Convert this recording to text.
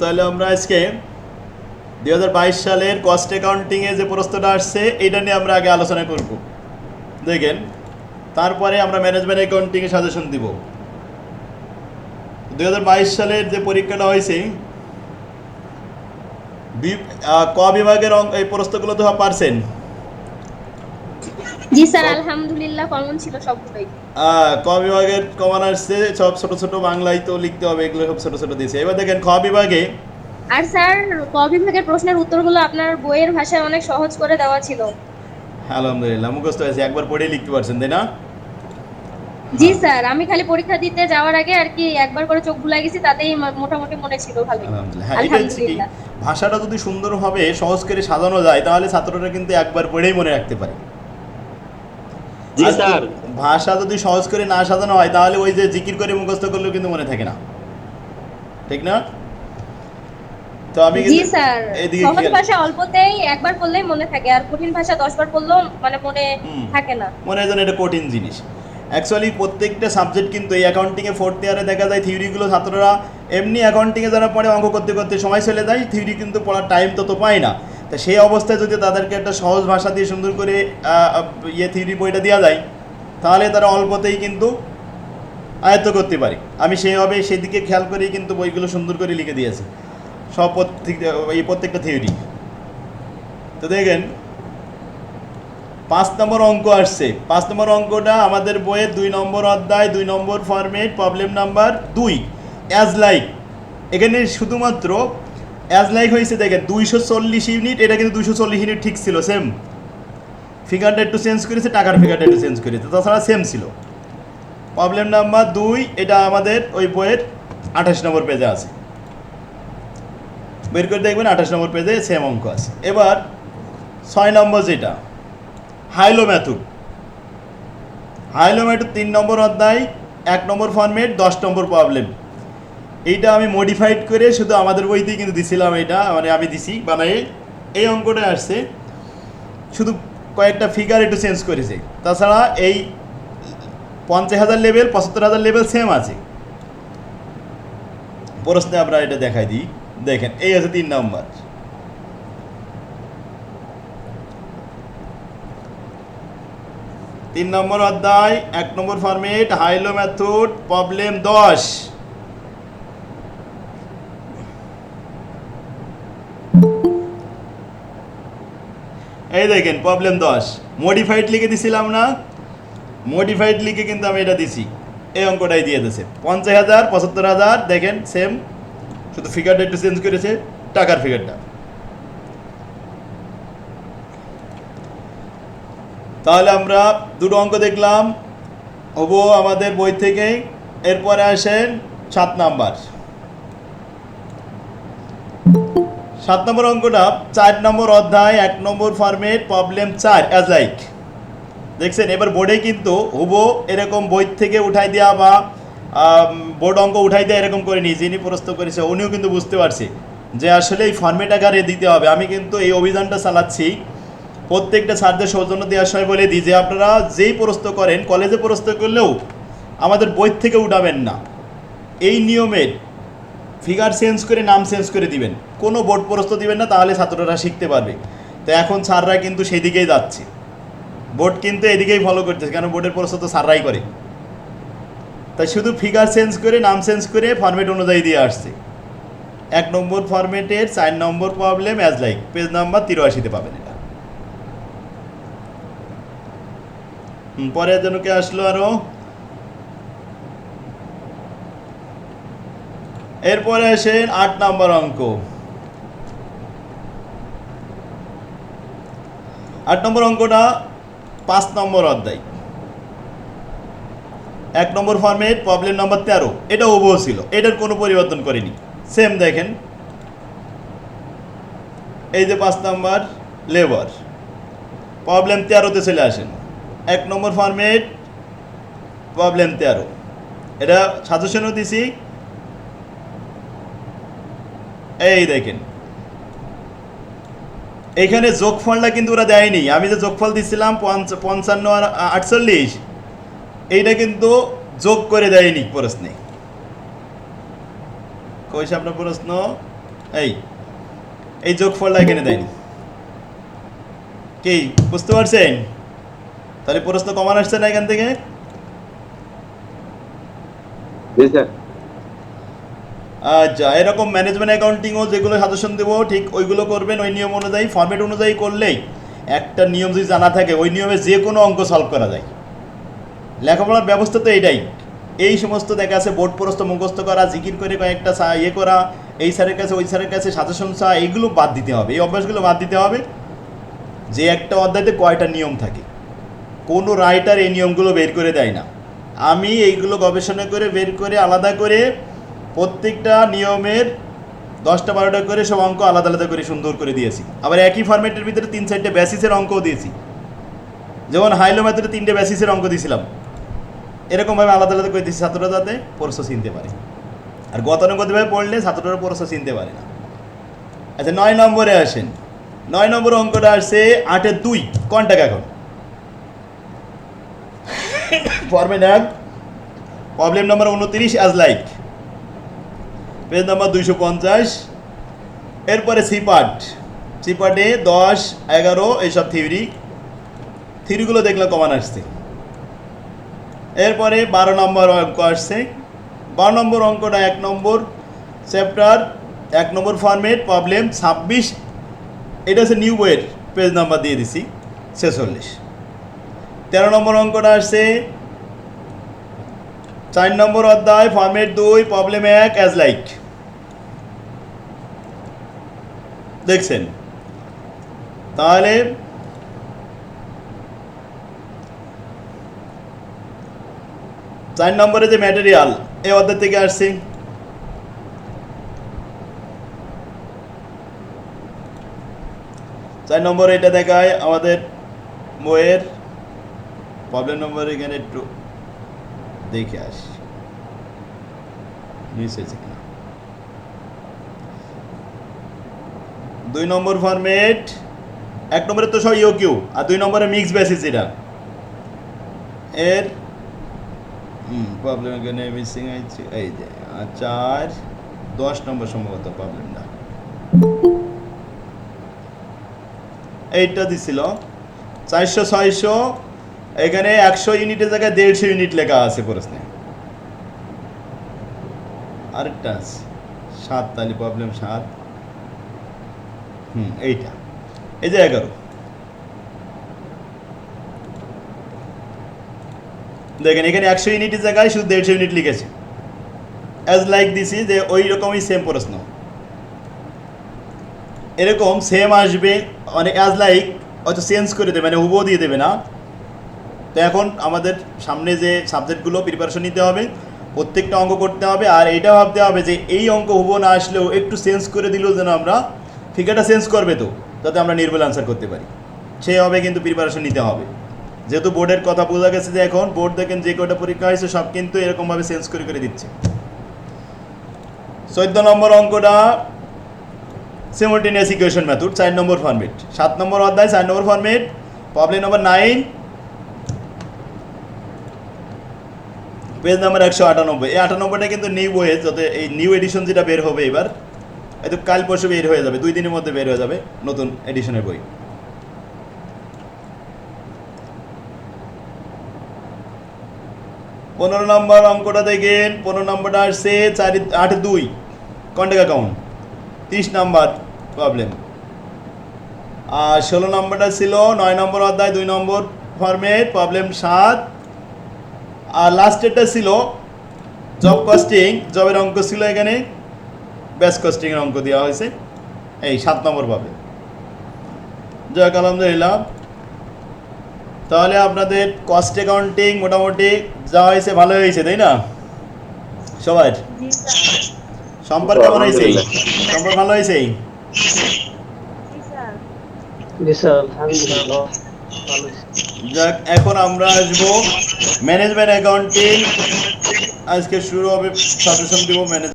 তাহলে আমরা আজকে দুই হাজার বাইশ সালের কস্ট অ্যাকাউন্টিংয়ে যে প্রশ্নটা আসছে, এটা নিয়ে আমরা আগে আলোচনা করব। দেখেন, তারপরে আমরা ম্যানেজমেন্ট অ্যাকাউন্টিংয়ে সাজেশন দিব। দুই হাজার বাইশ সালের যে পরীক্ষাটা হয়েছে ক বিভাগের এই প্রশ্নগুলো তো পারছেন। জি স্যার আলহামদুলিল্লাহ কমন ছিল সবগুলোই। ক বিভাগের কমান আসছে সব ছোট ছোট বাংলায় তো লিখতে হবে এগুলো সব ছোট ছোট দিয়েছে। এবার দেখেন খ বিভাগে আর স্যার ক বিভাগের প্রশ্নের উত্তরগুলো আপনার বইয়ের ভাষায় অনেক সহজ করে দেওয়া ছিল। আলহামদুলিল্লাহ মুখস্থ হয়েছে একবার পড়ে লিখতে পারছেন তাই না? জি স্যার আমি খালি পরীক্ষা দিতে যাওয়ার আগে আর কি একবার করে চোখ বুলাই গেছি তাতেই মোটামুটি মনে ছিল ভালো আলহামদুলিল্লাহ হ্যাঁ আলহামদুলিল্লাহ। ভাষাটা যদি সুন্দরভাবে সহজ করে সাজানো যায় তাহলে ছাত্ররা কিন্তু একবার পড়েই মনে রাখতে পারে। জি স্যার। ভাষা যদি সহজ করে না সাজানো হয় তাহলে ওই যে জিকির করে মুখস্থ করলেও কিন্তু মনে থাকে না। ঠিক না? তো আমি জি স্যার সহজ ভাষা অল্পতেই একবার পড়লেই মনে থাকে আর কঠিন ভাষা দশবার পড়লেও মানে মনে থাকে না। মনে হয় যেন এটা কঠিন জিনিস। অ্যাকচুয়ালি প্রত্যেকটা সাবজেক্ট কিন্তু এই অ্যাকাউন্টিংয়ে ফোর্থ ইয়ারে দেখা যায় থিওরিগুলো ছাত্ররা এমনি অ্যাকাউন্টিংয়ে যারা পড়ে অঙ্ক করতে করতে সময় চলে যায় থিওরি কিন্তু পড়ার টাইম তত পায় না। তা সেই অবস্থায় যদি তাদেরকে একটা সহজ ভাষা দিয়ে সুন্দর করে ইয়ে থিওরি বইটা দেওয়া যায়, তাহলে তারা অল্পতেই কিন্তু আয়ত্ত করতে পারে। আমি সেইভাবে সেদিকে খেয়াল করেই কিন্তু বইগুলো সুন্দর করে লিখে দিয়েছি। সব এই প্রত্যেকটা থিওরি তো দেখেন, পাঁচ নম্বর অঙ্ক আসছে। পাঁচ নম্বর অঙ্কটা আমাদের বইয়ের দুই নম্বর অধ্যায়, দুই নম্বর ফরম্যাট প্রবলেম নাম্বার দুই। অ্যাজ লাইক এখানে শুধুমাত্র অ্যাজ লাইক হয়েছে, দেখেন, দুইশো চল্লিশ ইউনিট, এটা কিন্তু দুইশো চল্লিশ ইউনিট ঠিক ছিল সেম ফিগারটা একটু চেঞ্জ করেছে, টাকার ফিগারটা একটু চেঞ্জ করেছে, তাছাড়া সেম ছিল। প্রবলেম নাম্বার দুই, এটা আমাদের ওই বইয়ের আঠাশ নম্বর পেজে আছে। বের করে দেখবেন, আঠাশ নম্বর পেজে সেম অঙ্ক আছে। এবার, ছয় নম্বর যেটা হাইলো ম্যাথুড হাইলো ম্যাথুড তিন নম্বর অধ্যায়, এক নম্বর ফর্মেট দশ নম্বর প্রবলেম এইটা আমি মডিফাইড করে শুধু আমাদের বইতেই কিন্তু দিছিলাম এটা মানে আমি দিছি, বানাই। এই অঙ্কটা আসছে। শুধু কয়েকটা ফিগার একটু চেঞ্জ করেছে। তাছাড়া এই পঞ্চাশ হাজার লেভেল পঁচাত্তর হাজার লেভেল সেম আছে। প্রশ্নে আমরা এটা দেখাই দিই। দেখেন, এই আছে তিন নম্বর। তিন নম্বর অধ্যায়, এক নম্বর ফরমেট হাইলো ম্যাথড প্রবলেম দশ। এই দেখেন প্রবলেম দশ। মডিফাইড লিখে দিছিলাম না? মডিফাইড লিখে কিন্তু আমি এটা দিছি। এই অঙ্কটাই দিয়ে দিয়েছে পঞ্চাশ হাজার, পঁচাত্তর হাজার, দেখেন সেম শুধু ফিগারটা একটু চেঞ্জ করেছে, টাকার ফিগারটা তাহলে আমরা দুটো অঙ্ক দেখলাম। হব আমাদের বই থেকে, এরপরে আসেন সাত নাম্বার। সাত নম্বর অঙ্কটা, চার নম্বর অধ্যায়, এক নম্বর ফর্মেট প্রবলেম চার অ্যাজ লাইক দেখছেন, এবার বোর্ডে কিন্তু হুবো এরকম বই থেকে উঠাই দেওয়া বা বোর্ড অঙ্ক উঠাই দেওয়া এরকম করে নি যিনি প্রস্তুত করেছে, উনিও কিন্তু বুঝতে পারছে যে আসলে এই ফর্মেট আকারে দিতে হবে। আমি কিন্তু এই অভিযানটা চালাচ্ছি। প্রত্যেকটা ছাত্রদের সৌজন্য দেওয়ার সময় বলে দিই যে, আপনারা যেই প্রস্তুত করেন কলেজে প্রস্তুত করলেও আমাদের বই থেকে উঠাবেন না। এই নিয়মের ফিগার চেঞ্জ করে নাম চেঞ্জ করে দিবেন। কোনো বোর্ড প্রস্তুত দিবেন না, তাহলে ছাত্ররা শিখতে পারবে। তো এখন স্যাররা কিন্তু সেই দিকেই যাচ্ছে। বোর্ড কিন্তু এদিকেই ফলো করতেছে, কেন বোর্ডের প্রস্তুত তো স্যাররাই করে। তাই শুধু ফিগার চেঞ্জ করে, নাম চেঞ্জ করে ফরম্যাট অনুযায়ী দিয়ে আসছে। এক নম্বর ফরম্যাটের চার নম্বর problem as like page number তিরাশিতে পাবেন এটা। পরে জন্য কে আসলো আরও। এরপরে আসেন আট নম্বর অঙ্ক। আট নম্বর অঙ্কটা পাঁচ নম্বর অধ্যায়। এক নম্বর ফর্মেট প্রবলেম নম্বর তেরো। এটা ওবো ছিল, এটার কোনো পরিবর্তন করেনি। সেম দেখেন। এই যে পাঁচ নম্বর লেবার প্রবলেম তেরোতে চলে আসেন। এক নম্বর ফর্মেট প্রবলেম তেরো। এটা সাজেশনও দিছি এই দেখেন। এখানে যোগফলটা কিন্তু ওরা দেয়নি। আমি যে যোগফল দিছিলাম পঞ্চ- পঞ্চান্ন আর আটচল্লিশ, এইটা কিন্তু যোগ করে দেয়নি প্রশ্নে। কইছে আপনার প্রশ্ন? এই এই যোগফলটা এখানে দেয়নি। কি, বুঝতে পারছেন? তাহলে প্রশ্ন কমান আসছে না এখান থেকে? আচ্ছা এরকম ম্যানেজমেন্ট অ্যাকাউন্টিংও যেগুলো সাজেশন দেবো, ঠিক ওইগুলো করবেন ওই নিয়ম অনুযায়ী ফর্মেট অনুযায়ী করলেই একটা নিয়ম যদি জানা থাকে, ওই নিয়মে যে কোনো অঙ্ক সলভ করা যায়। লেখাপড়ার ব্যবস্থা তো এটাই। এই সমস্ত দেখা আছে বোর্ড প্রস্ত মুখস্থ করা, জিকির করে কয়েকটা ইয়ে করা, এই স্যারের কাছে, ওই স্যারের কাছে সাজেশন চা, এইগুলো বাদ দিতে হবে। এই অভ্যাসগুলো বাদ দিতে হবে যে একটা অধ্যায়তে কয়টা নিয়ম থাকে। কোনো রাইটার এই নিয়মগুলো বের করে দেয় না। আমি এইগুলো গবেষণা করে, বের করে, আলাদা করে প্রত্যেকটা নিয়মের দশটা বারোটা করে সব অঙ্ক আলাদা আলাদা করে সুন্দর করে দিয়েছি। আবার একই ফরম্যাটের ভিতরে তিন চারটে বেসিসের অঙ্কও দিয়েছি। যেমন হাইলো ম্যাথের তিনটে বেসিসের অঙ্ক দিয়েছিলাম। এরকমভাবে আলাদা আলাদা করে দিয়েছি, ছাত্ররা যাতে প্রশ্ন চিনতে পারে। আর গতানুগতিভাবে পড়লে ছাত্ররা প্রশ্ন চিনতে পারে না। আচ্ছা নয় নম্বরে আসেন। নয় নম্বর অঙ্কটা আসছে আটের দুই কন্টাক এখন? ফর্মেট এক প্রবলেম নম্বর উনত্রিশ অ্যাজ লাইক পেজ নাম্বার দুইশো পঞ্চাশ। এরপরে সিপাট সিপাটে দশ, এগারো, এইসব থিওরি থিওরিগুলো দেখলে কমান আসছে। এরপরে বারো নম্বর অঙ্ক আসছে। বারো নম্বর অঙ্কটা এক নম্বর চ্যাপ্টার, এক নম্বর ফর্মেট প্রবলেম ছাব্বিশ। এটা হচ্ছে নিউ বইয়ের পেজ নাম্বার দিয়ে দিছি, ছেচল্লিশ। তেরো নম্বর অঙ্কটা আসছে চার নম্বর অধ্যায় ফর্মেট দুই প্রবলেম এক অ্যাজ লাইক দেখছেন? তাহলে চার নম্বরে যে ম্যাটেরিয়াল এই অধ্যায় থেকে আসছে। চার নম্বর এটা দেখায় আমাদের বইয়ের প্রবলেম নম্বর এখানে একটু দেখে আসি। মিস হয়েছে কিনা? দুই নম্বর ফরম্যাট এক নম্বরে তো সব ইউ কিউ আর দুই নম্বরে মিক্স বেসিস এটা এর প্রবলেম এখানে মিসিং আছে এই যে চার, দশ নম্বর সম্ভবত প্রবলেমটা এইটা দিছিল। চারশো, ছয়শো এখানে একশো ইউনিটের জায়গায় দেড়শো ইউনিট লেখা আছে প্রশ্নে। আরেকটা আছে। সাত তাহলে প্রবলেম সাত। হুম, এইটা। এই যে এগারো। দেখেন, এখানে একশো ইউনিটের জায়গায় শুধু দেড়শো ইউনিট লিখেছে। অ্যাজ লাইক দিছি যে ওই রকমই সেম প্রশ্ন। এরকম সেম আসবে মানে অ্যাজ লাইক হয়তো চেঞ্জ করে দেবে মানে হুবো দিয়ে দেবে না। তো এখন আমাদের সামনে যে সাবজেক্টগুলো প্রিপারেশন নিতে হবে, প্রত্যেকটা অঙ্ক করতে হবে, আর এইটা ভাবতে হবে যে এই অঙ্ক হুবো না আসলেও একটু চেঞ্জ করে দিলেও যেন আমরা ফিগারটা চেঞ্জ করবে তো যাতে আমরা নির্ভুল আনসার করতে পারি। সেইভাবে কিন্তু প্রিপারেশন নিতে হবে। যেহেতু বোর্ডের কথা বোঝা গেছে যে এখন বোর্ড দেখেন যে কটা পরীক্ষা হয়েছে, সব কিন্তু এরকমভাবে চেঞ্জ করে করে দিচ্ছে। চোদ্দ নম্বর অঙ্কটা সিমultaneous ইকুয়েশন মেথড চার নম্বর ফর্মেট সাত নম্বর অধ্যায়, চার নম্বর format problem number nine page number একশো আটানব্বই। এই আটানব্বইটা কিন্তু নিউ বইয়ে যাতে এই নিউ এডিশন যেটা বের হবে এবার হয়তো কাল পরশু বের হয়ে যাবে, দুই দিনের মধ্যে বের হয়ে যাবে নতুন এডিশনের বই। পনেরো নম্বর অঙ্কটা দেখেন, পনেরো নম্বরটা আসছে চারি, আট, দুই কন্ট্যাক্ট অ্যাকাউন্ট তিরিশ নম্বর প্রবলেম আর ষোলো নম্বরটা ছিল নয় নম্বর অধ্যায়, দুই নম্বর ফর্মেট প্রবলেম সাত আর লাস্টেরটা ছিল জব কস্টিং জবের অঙ্ক ছিল এখানে। ব্যাস কস্টিংয়ের অঙ্ক দেওয়া হয়েছে। এই সাত নম্বর পাবে। যাক আলহামদুলিল্লাহ। তাহলে আপনাদের কস্ট অ্যাকাউন্টিং মোটামুটি যা হয়েছে ভালো হয়েছে তাই না? সবার জি সম্পর্ক কেমন হয়েছে? সম্পর্ক ভালো হয়েছে? জি স্যার আলহামদুলিল্লাহ ভালো যাক এখন আমরা আসব ম্যানেজমেন্ট অ্যাকাউন্টিং আজকে শুরু হবে সাজেশন দিব ম্যানেজ